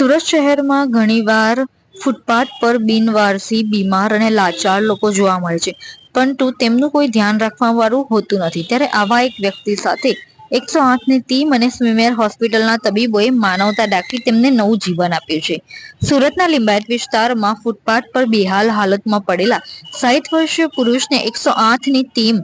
સુરત શહેરમાં ઘણીવાર ફૂટપાથ પર બિનવારસી, બીમાર અને લાચાર લોકો જોવા મળે છે. પરંતુ તેમનું કોઈ ધ્યાન રાખવા વાળું હોતું નથી. ત્યારે આવા એક વ્યક્તિ સાથે એકસો આઠની ટીમ અને સ્વિમેર હોસ્પિટલના તબીબોએ માનવતા દાખવી તેમને નવું જીવન આપ્યું છે. સુરતના લિંબાયત વિસ્તારમાં ફૂટપાથ પર બેહાલ હાલતમાં પડેલા સાહીઠ વર્ષીય પુરુષને એકસો આઠની ટીમ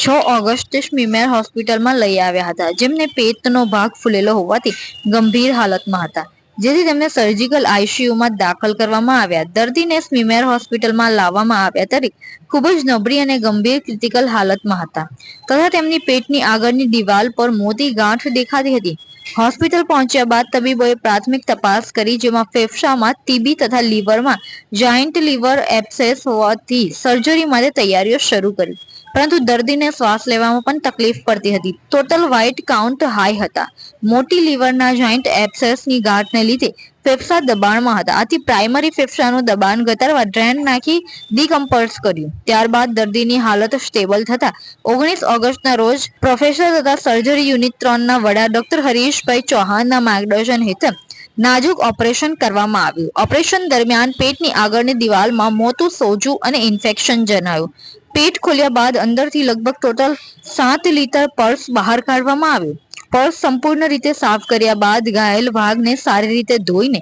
છ ઓગસ્ટે સ્મીમેર હોસ્પિટલમાં લઈ આવ્યા હતા. જેમને પેટનો ભાગ ફૂલેલો હોવાથી ગંભીર હાલતમાં હતા. જેથી તેમને સર્જિકલ આઈસીયુમાં દાખલ કરવામાં આવ્યા. દર્દીને સ્મીમેર હોસ્પિટલમાં લાવવામાં આવ્યા ત્યારે ખૂબ જ નબળી અને ગંભીર ક્રિટિકલ હાલતમાં હતા. તથા તેમની પેટની આગળની દિવાલ પર મોટી ગાંઠ દેખાતી હતી. હોસ્પિટલ પહોંચ્યા બાદ તબીબોએ પ્રાથમિક તપાસ કરી, જેમાં ફેફસામાં ટીબી તથા લીવરમાં જાઇન્ટ લીવર એપ્સેસ હોવાથી સર્જરી માટે તૈયારીઓ શરૂ કરી. પરંતુ દર્દીને શ્વાસ લેવામાં પણ તકલીફ પડતી હતી. ટોટલ વ્હાઇટ કાઉન્ટ હાઈ હતા. મોટી લીવરના જોઈન્ટ એપ્સેસની ગાંઠને લીધે ફેફસા દબાણમાં હતા. આથી પ્રાઇમરી ફેફસાનું દબાણ ઘટાડવા ડ્રેન નાખી ડીકમ્પર્સ કર્યું. ત્યારબાદ દર્દીની હાલત સ્ટેબલ થતા ઓગણીસ ઓગસ્ટના રોજ પ્રોફેસર તથા સર્જરી યુનિટ ત્રણના વડા ડોક્ટર હરીશભાઈ ચૌહાણના માર્ગદર્શન હેઠળ નાજુક ઓપરેશન કરવામાં આવ્યું. ઓપરેશન દરમિયાન પેટની આગળની દિવાલમાં મોતું સોજું અને ઇન્ફેક્શન જણાયું. પેટ ખોલ્યા બાદ અંદરથી લગભગ ટોટલ સાત લીટર પર્સ બહાર કાઢવામાં આવ્યું. પર્સ સંપૂર્ણ રીતે સાફ કર્યા બાદ ઘાયલ ભાગને સારી રીતે ધોઈને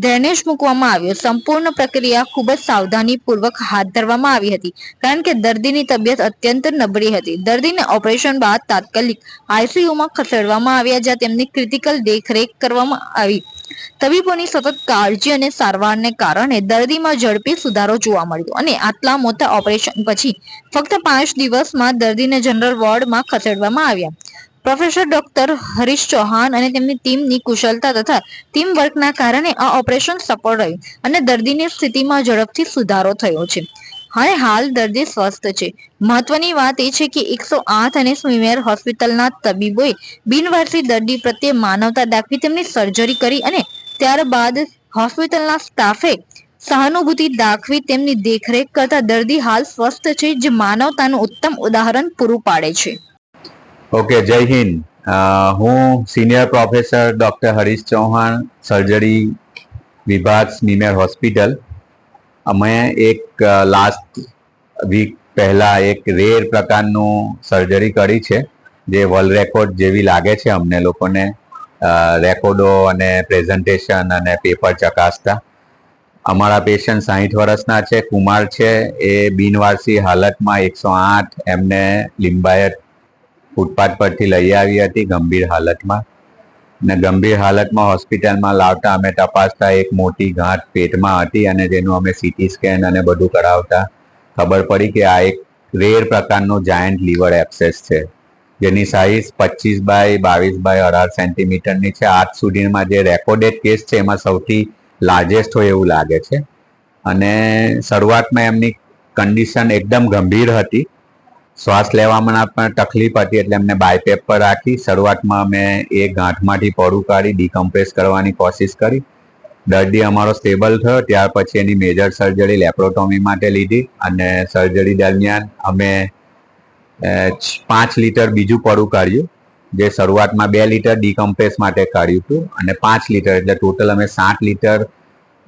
ડ્રેનેજ મૂકવામાં આવ્યો. સંપૂર્ણ પ્રક્રિયા ખૂબ જ સાવધાનીપૂર્વક હાથ ધરવામાં આવી હતી, કારણ કે દર્દીની તબિયત અત્યંત નબળી હતી. દર્દીને ઓપરેશન બાદ તાત્કાલિક આઈસીયુમાં ખસેડવામાં આવ્યા જ્યાં તેમની ક્રિટિકલ દેખરેખ કરવામાં આવી. તબીબોની સતત કાળજી અને સારવારને કારણે દર્દીમાં ઝડપી સુધારો જોવા મળ્યો અને આટલા મોટા ઓપરેશન પછી ફક્ત પાંચ દિવસમાં દર્દીને જનરલ વોર્ડમાં ખસેડવામાં આવ્યા. પ્રોફેસર ડોક્ટર હરીશ ચૌહાણ અને તેમની ટીમની કુશળતા તથા ટીમ વર્કના કારણે આ ઓપરેશન સફળ રહ્યું અને દર્દીની સ્થિતિમાં ઝડપથી સુધારો થયો છે. હવે હાલ દર્દી સ્વસ્થ છે. મહત્વની વાત એ છે કે એકસો આઠ અને સ્વિમેર હોસ્પિટલના તબીબોએ બિનવારસી દર્દી પ્રત્યે માનવતા દાખવી તેમની સર્જરી કરી અને ત્યારબાદ હોસ્પિટલના સ્ટાફે સહાનુભૂતિ દાખવી તેમની દેખરેખ કરતા દર્દી હાલ સ્વસ્થ છે, જે માનવતાનું ઉત્તમ ઉદાહરણ પૂરું પાડે છે. ઓકે, જય હિન્દ. હું senior professor doctor Harish Chauhan surgery વિભાગ સ્મીમેર હોસ્પિટલ. અમે એક લાસ્ટ વીક પહેલા એક રેર પ્રકારનું સર્જરી કરી છે, જે વર્લ્ડ રેકોર્ડ જેવી લાગે છે અમને લોકોને. રેકોર્ડો અને પ્રેઝન્ટેશન અને પેપર ચકાસતા. અમારા પેશન્ટ સાહીઠ વર્ષના છે, કુમાર છે, એ બિનવારસી હાલતમાં એકસો આઠ એમને લિંબાયત ફૂટપાથ પરથી લઈ આવી હતી ગંભીર હાલતમાં. ને ગંભીર હાલતમાં હોસ્પિટલમાં લાવતા અમે તપાસતા એક મોટી ગાંઠ પેટમાં હતી અને જેનું અમે સીટી સ્કેન અને બધું કરાવતા. ખબર પડી કે આ એક રેર પ્રકારનો જાયન્ટ લીવર એક્સેસ છે, જેની સાઇઝ પચીસ બાય બાવીસ બાય અઢાર સેન્ટીમીટરની છે. આજ સુધીમાં જે રેકોર્ડેડ કેસ છે, એમાં સૌથી લાર્જેસ્ટ હોય એવું લાગે છે. અને શરૂઆતમાં એમની કન્ડિશન એકદમ ગંભીર હતી. શ્વાસ લેવામાં પણ તકલીફ હતી એટલે એમને બાયપેપ પર રાખી. શરૂઆતમાં અમે એ ગાંઠમાંથી પડું કાઢી ડીકમ્પ્રેસ કરવાની કોશિશ કરી. દર્દી અમારો સ્ટેબલ થયો, ત્યાર પછી એની મેજર સર્જરી લેપ્રોટોમી માટે લીધી અને સર્જરી દરમિયાન અમે પાંચ લીટર બીજું પડું કાઢ્યું, જે શરૂઆતમાં બે લીટર ડીકમ્પ્રેસ માટે કાઢ્યું હતું અને પાંચ લીટર, એટલે ટોટલ અમે સાત લીટર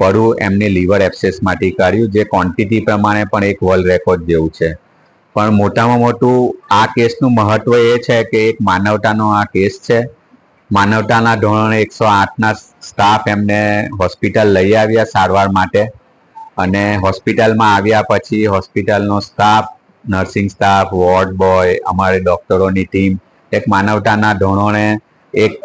પડું એમને લીવર માટે કાઢ્યું, જે ક્વોન્ટિટી પ્રમાણે પણ એક વર્લ્ડ રેકોર્ડ જેવું છે. પણ મોટામાં મોટું આ કેસનું મહત્વ એ છે કે એક માનવતાનો આ કેસ છે. માનવતાના ધોરણે એકસો આઠના સ્ટાફ એમને હોસ્પિટલ લઈ આવ્યા સારવાર માટે અને હોસ્પિટલમાં આવ્યા પછી હોસ્પિટલનો staff, nursing staff, ward boy, અમારી ડૉક્ટરોની ટીમ, એક માનવતાના ધોરણે એક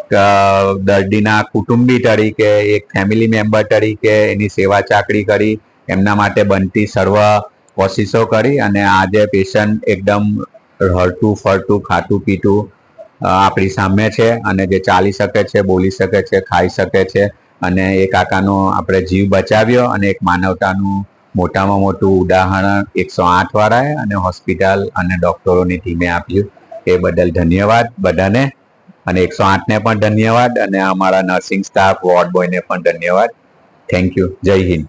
દર્દીના કુટુંબી તરીકે, એક ફેમિલી મેમ્બર તરીકે એની સેવા ચાકરી કરી, એમના માટે બનતી સર્વ કોશિશો કરી અને આજે પેશન્ટ એકદમ હરતું ફરતું ખાતું પીતું આપણી સામે છે અને જે ચાલી શકે છે, બોલી શકે છે, ખાઈ શકે છે અને એ કાકાનો આપણે જીવ બચાવ્યો અને એક માનવતાનું મોટામાં મોટું ઉદાહરણ એકસો આઠ વાળાએ અને હોસ્પિટલ અને ડોક્ટરોની ટીમે આપ્યું. એ બદલ ધન્યવાદ બધાને અને એકસો આઠને પણ ધન્યવાદ અને અમારા નર્સિંગ સ્ટાફ, વોર્ડ બોયને પણ ધન્યવાદ. Thank you. જય હિન્દ.